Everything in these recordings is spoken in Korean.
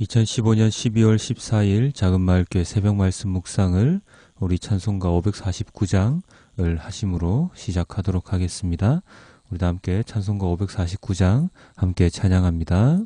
2015년 12월 14일 작은 마을교회 새벽 말씀 묵상을 우리 찬송가 549장을 하심으로 시작하도록 하겠습니다. 우리 다 함께 찬송가 549장 함께 찬양합니다.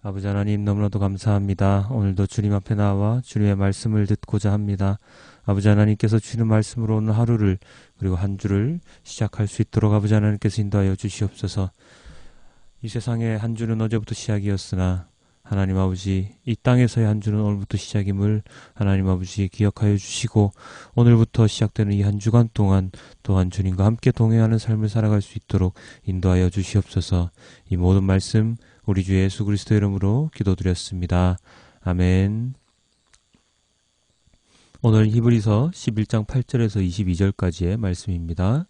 아버지 하나님 너무나도 감사합니다. 오늘도 주님 앞에 나와 주님의 말씀을 듣고자 합니다. 아버지 하나님께서 주시는 말씀으로 오늘 하루를 그리고 한 주를 시작할 수 있도록 아버지 하나님께서 인도하여 주시옵소서. 이 세상의 한 주는 어제부터 시작이었으나 하나님 아버지 이 땅에서의 한 주는 오늘부터 시작임을 하나님 아버지 기억하여 주시고 오늘부터 시작되는 이 한 주간 동안 또한 주님과 함께 동행하는 삶을 살아갈 수 있도록 인도하여 주시옵소서. 이 모든 말씀 우리 주 예수 그리스도 이름으로 기도드렸습니다. 아멘. 오늘 히브리서 11장 8절에서 22절까지의 말씀입니다.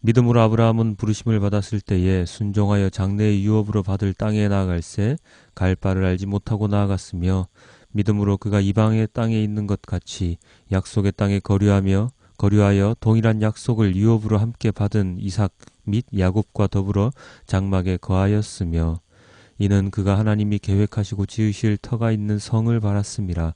믿음으로 아브라함은 부르심을 받았을 때에 순종하여 장래의 유업으로 받을 땅에 나아갈새 갈 바를 알지 못하고 나아갔으며 믿음으로 그가 이방의 땅에 있는 것 같이 약속의 땅에 거류하며 거류하여 동일한 약속을 유업으로 함께 받은 이삭 및 야곱과 더불어 장막에 거하였으며 이는 그가 하나님이 계획하시고 지으실 터가 있는 성을 바랐음이라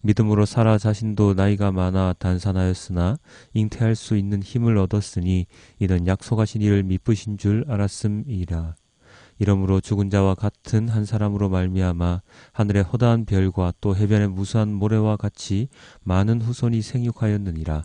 믿음으로 사라 자신도 나이가 많아 단산하였으나 잉태할 수 있는 힘을 얻었으니 이는 약속하신 이를 미쁘신 줄 알았음이라. 이러므로 죽은 자와 같은 한 사람으로 말미암아 하늘의 허다한 별과 또 해변의 무수한 모래와 같이 많은 후손이 생육하였느니라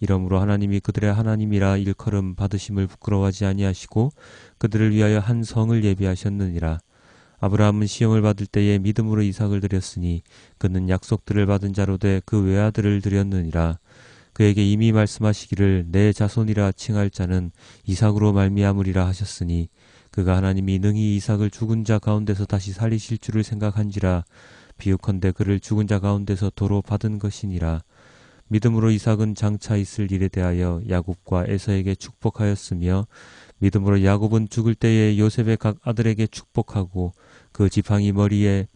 이러므로 하나님이 그들의 하나님이라 일컬음 받으심을 부끄러워하지 아니하시고 그들을 위하여 한 성을 예비하셨느니라. 아브라함은 시험을 받을 때에 믿음으로 이삭을 드렸으니 그는 약속들을 받은 자로 돼그 외아들을 드렸느니라. 그에게 이미 말씀하시기를 내 자손이라 칭할 자는 이삭으로 말미암으리라 하셨으니 그가 하나님이 능히 이삭을 죽은 자 가운데서 다시 살리실 줄을 생각한지라 비유컨대 그를 죽은 자 가운데서 도로 받은 것이니라. 믿음으로 이삭은 장차 있을 일에 대하여 야곱과 에서에게 축복하였으며 믿음으로 야곱은 죽을 때에 요셉의 각 아들에게 축복하고 그 지팡이 머리에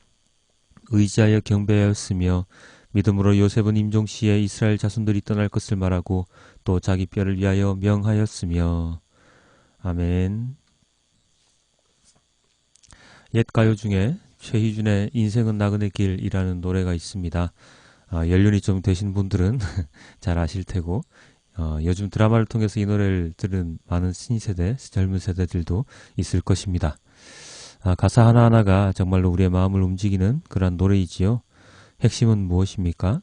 의지하여 경배하였으며 믿음으로 요셉은 임종 시에 이스라엘 자손들이 떠날 것을 말하고 또 자기 뼈를 위하여 명하였으며 아멘. 옛 가요 중에 최희준의 인생은 나그네 길이라는 노래가 있습니다. 아, 연륜이 좀 되신 분들은 잘 아실 테고 어, 요즘 드라마를 통해서 이 노래를 들은 많은 신세대, 젊은 세대들도 있을 것입니다. 아, 가사 하나하나가 정말로 우리의 마음을 움직이는 그러한 노래이지요. 핵심은 무엇입니까?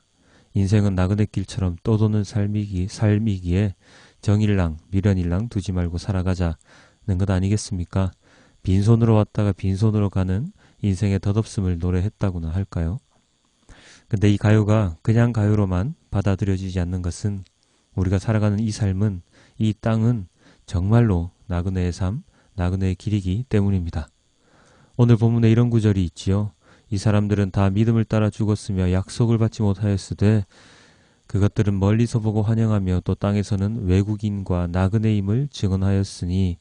인생은 나그네 길처럼 떠도는 삶이기, 삶이기에 정일랑, 미련일랑 두지 말고 살아가자는 것 아니겠습니까? 빈손으로 왔다가 빈손으로 가는 인생의 덧없음을 노래했다고나 할까요? 근데 이 가요가 그냥 가요로만 받아들여지지 않는 것은 우리가 살아가는 이 삶은 이 땅은 정말로 나그네의 삶, 나그네의 길이기 때문입니다. 오늘 본문에 이런 구절이 있지요. 이 사람들은 다 믿음을 따라 죽었으며 약속을 받지 못하였으되 그것들은 멀리서 보고 환영하며 또 땅에서는 외국인과 나그네임을 증언하였으니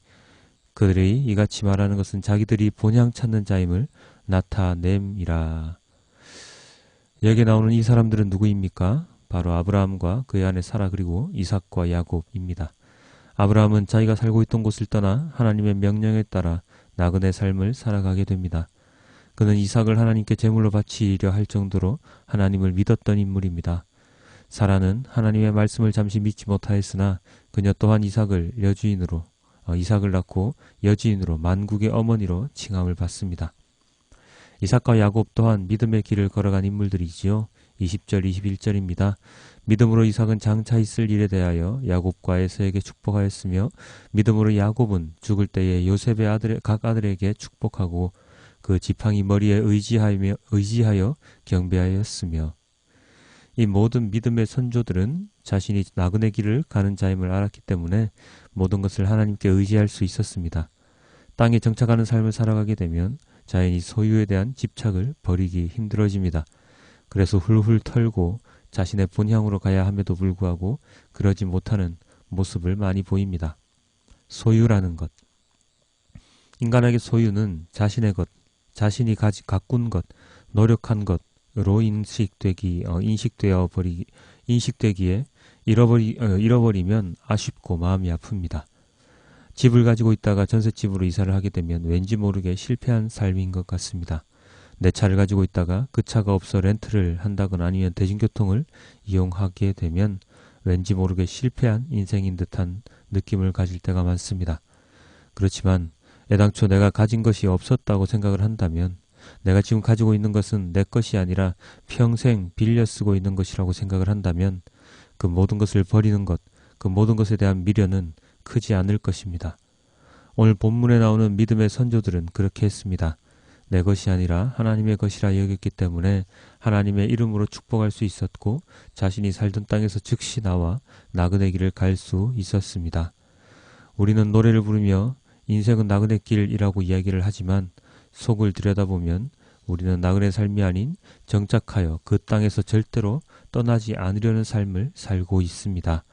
그들이 이같이 말하는 것은 자기들이 본향 찾는 자임을 나타냄이라. 여기에 나오는 이 사람들은 누구입니까? 바로 아브라함과 그의 아내 사라 그리고 이삭과 야곱입니다. 아브라함은 자기가 살고 있던 곳을 떠나 하나님의 명령에 따라 나그네 삶을 살아가게 됩니다. 그는 이삭을 하나님께 제물로 바치려 할 정도로 하나님을 믿었던 인물입니다. 사라는 하나님의 말씀을 잠시 믿지 못하였으나 그녀 또한 이삭을 여주인으로 어, 이삭을 낳고 여주인으로 만국의 어머니로 칭함을 받습니다. 이삭과 야곱 또한 믿음의 길을 걸어간 인물들이지요. 20절 21절입니다. 믿음으로 이삭은 장차 있을 일에 대하여 야곱과 에서에게 축복하였으며 믿음으로 야곱은 죽을 때에 요셉의 아들 각 아들에게 축복하고 그 지팡이 머리에 의지하며 의지하여 경배하였으며 이 모든 믿음의 선조들은 자신이 나그네 길을 가는 자임을 알았기 때문에 모든 것을 하나님께 의지할 수 있었습니다. 땅에 정착하는 삶을 살아가게 되면 자연이 소유에 대한 집착을 버리기 힘들어집니다. 그래서 훌훌 털고 자신의 본향으로 가야 함에도 불구하고 그러지 못하는 모습을 많이 보입니다. 소유라는 것. 인간에게 소유는 자신의 것, 자신이 가지 가꾼 것, 노력한 것으로 인식되기 어, 인식되어 버리 인식되기에 잃어버리 어, 잃어버리면 아쉽고 마음이 아픕니다. 집을 가지고 있다가 전셋집으로 이사를 하게 되면 왠지 모르게 실패한 삶인 것 같습니다. 내 차를 가지고 있다가 그 차가 없어 렌트를 한다거나 아니면 대중교통을 이용하게 되면 왠지 모르게 실패한 인생인 듯한 느낌을 가질 때가 많습니다. 그렇지만 애당초 내가 가진 것이 없었다고 생각을 한다면 내가 지금 가지고 있는 것은 내 것이 아니라 평생 빌려 쓰고 있는 것이라고 생각을 한다면 그 모든 것을 버리는 것, 그 모든 것에 대한 미련은 크지 않을 것입니다. 오늘 본문에 나오는 믿음의 선조들은 그렇게 했습니다. 내 것이 아니라 하나님의 것이라 여겼기 때문에 하나님의 이름으로 축복할 수 있었고 자신이 살던 땅에서 즉시 나와 나그네 길을 갈 수 있었습니다. 우리는 노래를 부르며 인생은 나그네 길이라고 이야기를 하지만 속을 들여다보면 우리는 나그네 삶이 아닌 정착하여 그 땅에서 절대로 떠나지 않으려는 삶을 살고 있습니다.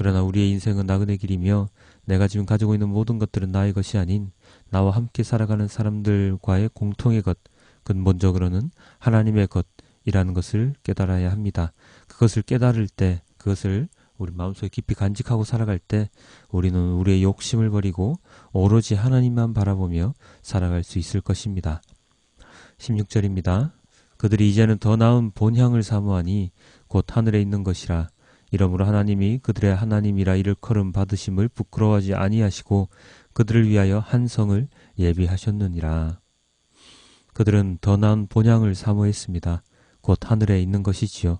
그러나 우리의 인생은 나그네 길이며 내가 지금 가지고 있는 모든 것들은 나의 것이 아닌 나와 함께 살아가는 사람들과의 공통의 것, 근본적으로는 하나님의 것이라는 것을 깨달아야 합니다. 그것을 깨달을 때, 그것을 우리 마음속에 깊이 간직하고 살아갈 때 우리는 우리의 욕심을 버리고 오로지 하나님만 바라보며 살아갈 수 있을 것입니다. 16절입니다. 그들이 이제는 더 나은 본향을 사모하니 곧 하늘에 있는 것이라 이러므로 하나님이 그들의 하나님이라 일컬음 받으심을 부끄러워하지 아니하시고 그들을 위하여 한 성을 예비하셨느니라. 그들은 더 나은 본향을 사모했습니다. 곧 하늘에 있는 것이지요.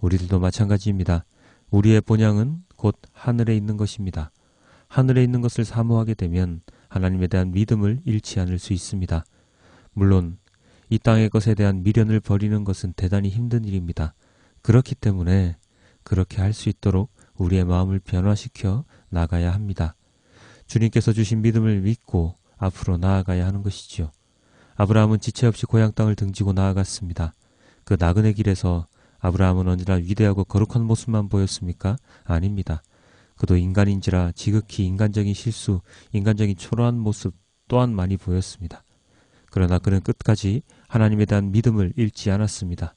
우리들도 마찬가지입니다. 우리의 본향은 곧 하늘에 있는 것입니다. 하늘에 있는 것을 사모하게 되면 하나님에 대한 믿음을 잃지 않을 수 있습니다. 물론 이 땅의 것에 대한 미련을 버리는 것은 대단히 힘든 일입니다. 그렇기 때문에 그렇게 할 수 있도록 우리의 마음을 변화시켜 나가야 합니다. 주님께서 주신 믿음을 믿고 앞으로 나아가야 하는 것이지요. 아브라함은 지체 없이 고향 땅을 등지고 나아갔습니다. 그 나그네 길에서 아브라함은 언제나 위대하고 거룩한 모습만 보였습니까? 아닙니다. 그도 인간인지라 지극히 인간적인 실수, 인간적인 초라한 모습 또한 많이 보였습니다. 그러나 그는 끝까지 하나님에 대한 믿음을 잃지 않았습니다.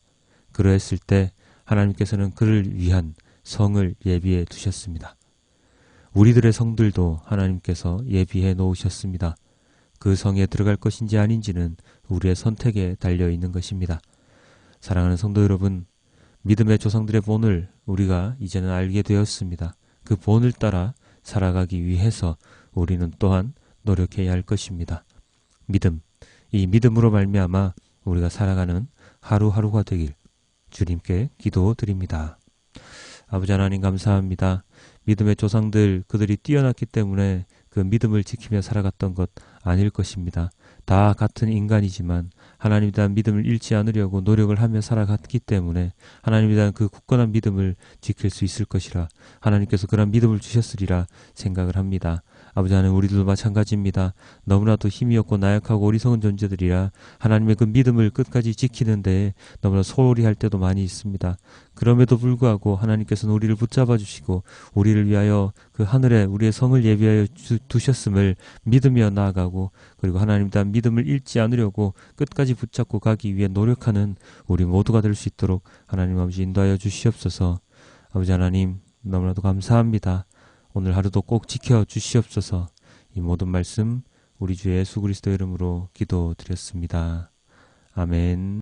그러했을 때 하나님께서는 그를 위한 성을 예비해 두셨습니다. 우리들의 성들도 하나님께서 예비해 놓으셨습니다. 그 성에 들어갈 것인지 아닌지는 우리의 선택에 달려 있는 것입니다. 사랑하는 성도 여러분, 믿음의 조상들의 본을 우리가 이제는 알게 되었습니다. 그 본을 따라 살아가기 위해서 우리는 또한 노력해야 할 것입니다. 믿음, 이 믿음으로 말미암아 우리가 살아가는 하루하루가 되길 주님께 기도드립니다. 아버지 하나님 감사합니다. 믿음의 조상들 그들이 뛰어났기 때문에 그 믿음을 지키며 살아갔던 것 아닐 것입니다. 다 같은 인간이지만 하나님에 대한 믿음을 잃지 않으려고 노력을 하며 살아갔기 때문에 하나님에 대한 그 굳건한 믿음을 지킬 수 있을 것이라 하나님께서 그런 믿음을 주셨으리라 생각을 합니다. 아버지 하나님 우리들도 마찬가지입니다. 너무나도 힘이 없고 나약하고 어리석은 존재들이라 하나님의 그 믿음을 끝까지 지키는데 너무나 소홀히 할 때도 많이 있습니다. 그럼에도 불구하고 하나님께서는 우리를 붙잡아 주시고 우리를 위하여 그 하늘에 우리의 성을 예비하여 주- 두셨음을 믿으며 나아가고 그리고 하나님 대한 믿음을 잃지 않으려고 끝까지 붙잡고 가기 위해 노력하는 우리 모두가 될 수 있도록 하나님 아버지 인도하여 주시옵소서. 아버지 하나님 너무나도 감사합니다. 오늘 하루도 꼭 지켜 주시옵소서. 이 모든 말씀 우리 주 예수 그리스도 이름으로 기도드렸습니다. 아멘.